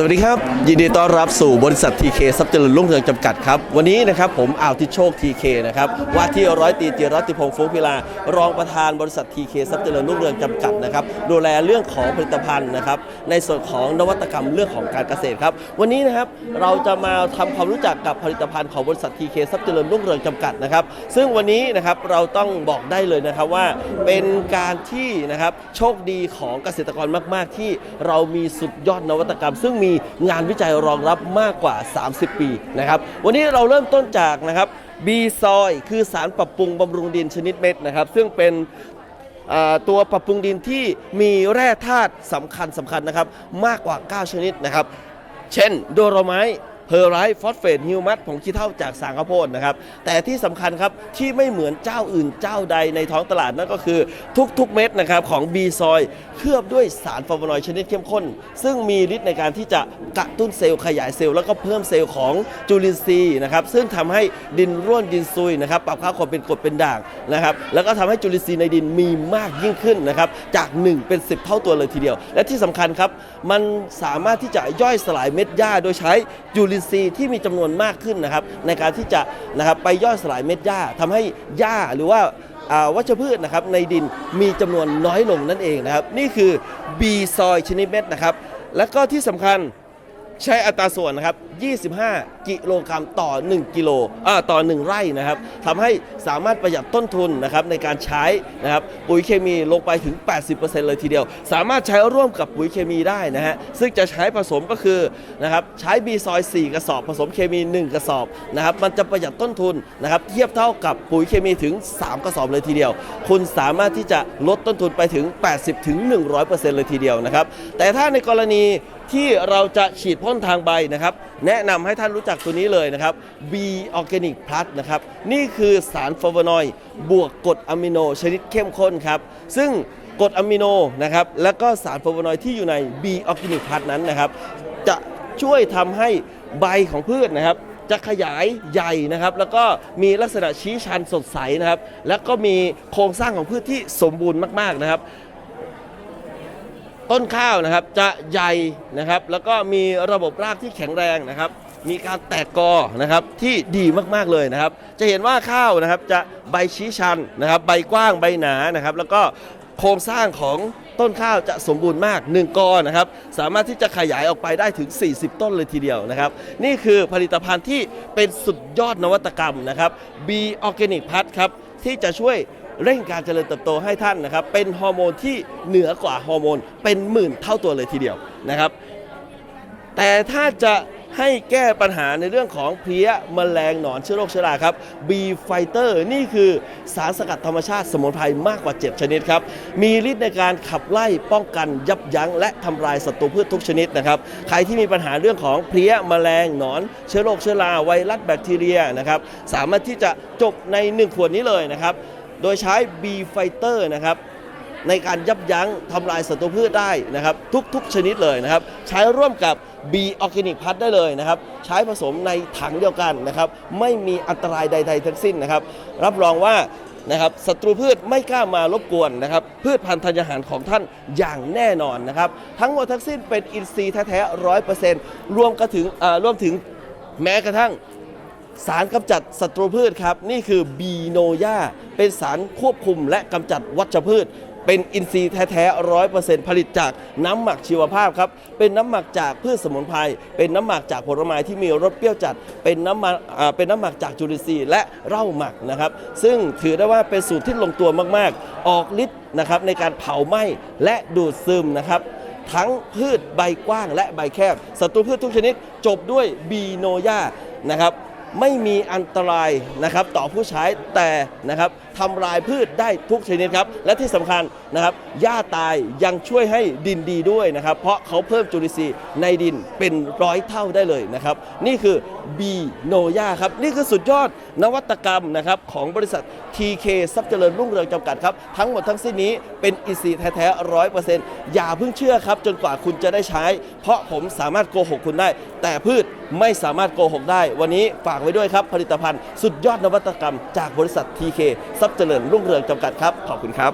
สวัสดีครับ ยินดีต้อนรับสู่บริษัททีเคทรัพย์เจริญรุ่งเรืองจำกัดครับ วันนี้นะครับผมอ่าวทิโชคทีเคนะครับว่าที่ร้อยตีจิรัติพงษ์ฟุ้งพิลารองประธานบริษัททีเคทรัพย์เจริญรุ่งเรืองจำกัดนะครับดูแลเรื่องของผลิตภัณฑ์นะครับในส่วนของนวัตกรรมเรื่องของการเกษตรครับ วันนี้นะครับเราจะมาทำความรู้จักกับผลิตภัณฑ์ของบริษัททีเคทรัพย์เจริญรุ่งเรืองจำกัดนะครับซึ่งวันนี้นะครับเราต้องบอกได้เลยนะครับว่า เป็นการที่นะครับโชคดีของเกษตรกรมาก ๆ ที่เรามีสุดยอดนวัตกรรม ซึ่งมีงานวิจัยรองรับมากกว่า 30 ปีนะครับวันนี้เราเริ่มต้นจากนะครับบีซอยคือสารปรับปรุงบำรุงดินชนิดเม็ดนะครับ ซึ่งเป็นตัวปรับปรุงดินที่มีแร่ธาตุสำคัญสำคัญนะครับ มากกว่า 9 ชนิดนะครับ เช่น โดโรไมต์ เพอร์ไรท์ฟอสเฟตฮิวมัสผงขี้เถ้าจากสางข้าวโพดนะครับ แต่ที่สำคัญครับ ที่ไม่เหมือนเจ้าอื่นเจ้าใดในท้องตลาดนั่นก็คือทุกๆเม็ดนะครับของ B ซอยเคลือบด้วยสารฟลาโวนอยด์ชนิดเข้มข้น ซึ่งมีฤทธิ์ในการที่จะกระตุ้นเซลล์ขยายเซลล์แล้วก็เพิ่มเซลล์ของจุลินทรีย์นะครับซึ่งทำให้ดินร่วนดินซุยนะครับปรับค่าความเป็นกรดเป็นด่างนะครับแล้วก็ทำให้จุลินทรีย์ในดินมีมากยิ่งขึ้นนะครับจาก 1 เป็น 10 เท่าตัวเลยทีเดียว และที่สำคัญครับมันสามารถที่จะย่อยสลายเม็ดหญ้าโดยใช้จุลินทรีย์ที่มีจำนวนมากขึ้นนะครับในการที่จะนะครับไปย่อยสลายเม็ดหญ้าทำให้หญ้าหรือว่าวัชพืชนะครับในดินมีจำนวนน้อยลงนั่นเองนะครับ นี่คือบีซอยชนิดเม็ดนะครับ และก็ที่สำคัญใช้อัตราส่วนนะครับ 25 กิโลกรัมต่อ 1 กิโลอ่าต่อ 1 ไร่นะครับทำให้สามารถประหยัดต้นทุนนะครับในการใช้นะครับปุ๋ยเคมีลงไปถึง 80%เลยทีเดียว สามารถใช้ร่วมกับปุ๋ยเคมีได้นะฮะซึ่งจะใช้ผสมก็คือนะครับใช้บีซอย 4 กระสอบ ผสมเคมี 1 กระสอบนะครับมันจะประหยัดต้นทุนนะครับเทียบเท่ากับปุ๋ยเคมีถึง 3 กระสอบเลยทีเดียว คุณสามารถที่จะลดต้นทุนไปถึง 80-100%เลยทีเดียวนะครับแต่ถ้าในกรณีที่เราจะฉีดพ่นทางใบนะครับแนะนำให้ท่านรู้จักตัวนี้เลยนะครับ B Organic Plus นะครับ นี่คือสารฟลาโวนอยด์บวกกรดอะมิโนชนิดเข้มข้นครับ ซึ่งกรดอะมิโนนะครับ แล้วก็สารฟลาโวนอยด์ที่อยู่ใน B Organic Plus นั้นนะครับ จะช่วยทำให้ใบของพืชนะครับ จะขยายใหญ่นะครับ แล้วก็มีลักษณะชี้ชันสดใสนะครับ แล้วก็มีโครงสร้างของพืชที่สมบูรณ์มากๆนะครับ ต้นข้าวนะครับจะใหญ่นะครับ แล้วก็มีระบบรากที่แข็งแรงนะครับ มีการแตกกอนะครับที่ดีมากๆเลยนะครับ จะเห็นว่าข้าวนะครับจะใบชี้ชันนะครับ ใบกว้างใบหนานะครับ แล้วก็โครงสร้างของต้นข้าวจะสมบูรณ์มาก 1กอนะครับ สามารถที่จะขยายออกไปได้ถึง 40 ต้นเลยทีเดียวนะครับ นี่คือผลิตภัณฑ์ที่เป็นสุดยอดนวัตกรรมนะครับ B Organic Plus ครับที่จะช่วย เร่งการเจริญเติบโตให้ท่านนะครับเป็นฮอร์โมนที่เหนือกว่าฮอร์โมนเป็นหมื่นเท่าตัวเลยทีเดียวนะครับ แต่ถ้าจะให้แก้ปัญหาในเรื่องของเพลี้ยแมลงหนอนเชื้อโรคเชื้อราครับ B Fighter นี่คือสารสกัดธรรมชาติสมุนไพรมากกว่า 7 ชนิดครับ มีฤทธิ์ในการขับไล่ป้องกันยับยั้ง และทำลายศัตรูพืชทุกชนิดนะครับ ใครที่มีปัญหาเรื่องของเพลี้ยแมลงหนอนเชื้อโรคเชื้อราไวรัสแบคทีเรียนะครับ สามารถที่จะจบใน 1 ขวดนี้เลยนะครับ โดยใช้ B Fighter นะครับในการยับยั้งทำลายศัตรูพืชได้นะครับ ทุกๆ ชนิดเลยนะครับ ใช้ร่วมกับ B Organic Plus ได้เลยนะครับ ใช้ผสมในถังเดียวกันนะครับ ไม่มีอันตรายใดๆทั้งสิ้นนะครับ รับรองว่านะครับศัตรูพืชไม่กล้ามารบกวนนะครับ พืชพันธุ์ธัญญาหารของท่านอย่างแน่นอนนะครับ ทั้งหมดทั้งสิ้นเป็นอินทรีย์แท้ๆร้อยเปอร์เซ็นต์รวมกระถึงรวมถึงแม้กระทั่ง สารกำจัดศัตรูพืชครับ นี่คือบีโนยาเป็นสารควบคุมและกำจัดวัชพืช เป็นอินทรีย์แท้ๆร้อยเปอร์เซ็นต์ผลิตจากน้ำหมักชีวภาพครับ เป็นน้ำหมักจากพืชสมุนไพรเป็นน้ำหมักจากผลไม้ที่มีรสเปรี้ยวจัด เป็นน้ำมันเป็นน้ำหมักจากจุลินทรีย์และเหล้าหมักนะครับ ซึ่งถือได้ว่าเป็นสูตรที่ลงตัวมากๆ ออกฤทธิ์นะครับในการเผาไหม้และดูดซึมนะครับทั้งพืชใบกว้างและใบแคบศัตรูพืชทุกชนิดจบด้วยบีโนยานะครับ ไม่มีอันตรายนะครับต่อผู้ใช้แต่นะครับ ทำลายพืชได้ทุกชนิดครับ และที่สำคัญนะครับหญ้าตายยังช่วยให้ดินดีด้วยนะครับ เพราะเขาเพิ่มจุลินทรีย์ในดินเป็นร้อยเท่าได้เลยนะครับ นี่คือบีโนยาครับ นี่คือสุดยอดนวัตกรรมนะครับของบริษัท TK ทรัพย์เจริญรุ่งเรืองจำกัดครับ ทั้งหมดทั้งสิ้นนี้เป็นอินทรีแท้ๆร้อยเปอร์เซ็นต์อย่าเพิ่งเชื่อครับ จนกว่าคุณจะได้ใช้ เพราะผมสามารถโกหกคุณได้ แต่พืชไม่สามารถโกหกได้ วันนี้ฝากไว้ด้วยครับผลิตภัณฑ์สุดยอดนวัตกรรมจากบริษัท TK ทรัพย์เจริญรุ่งเรืองจำกัดครับ ขอบคุณครับ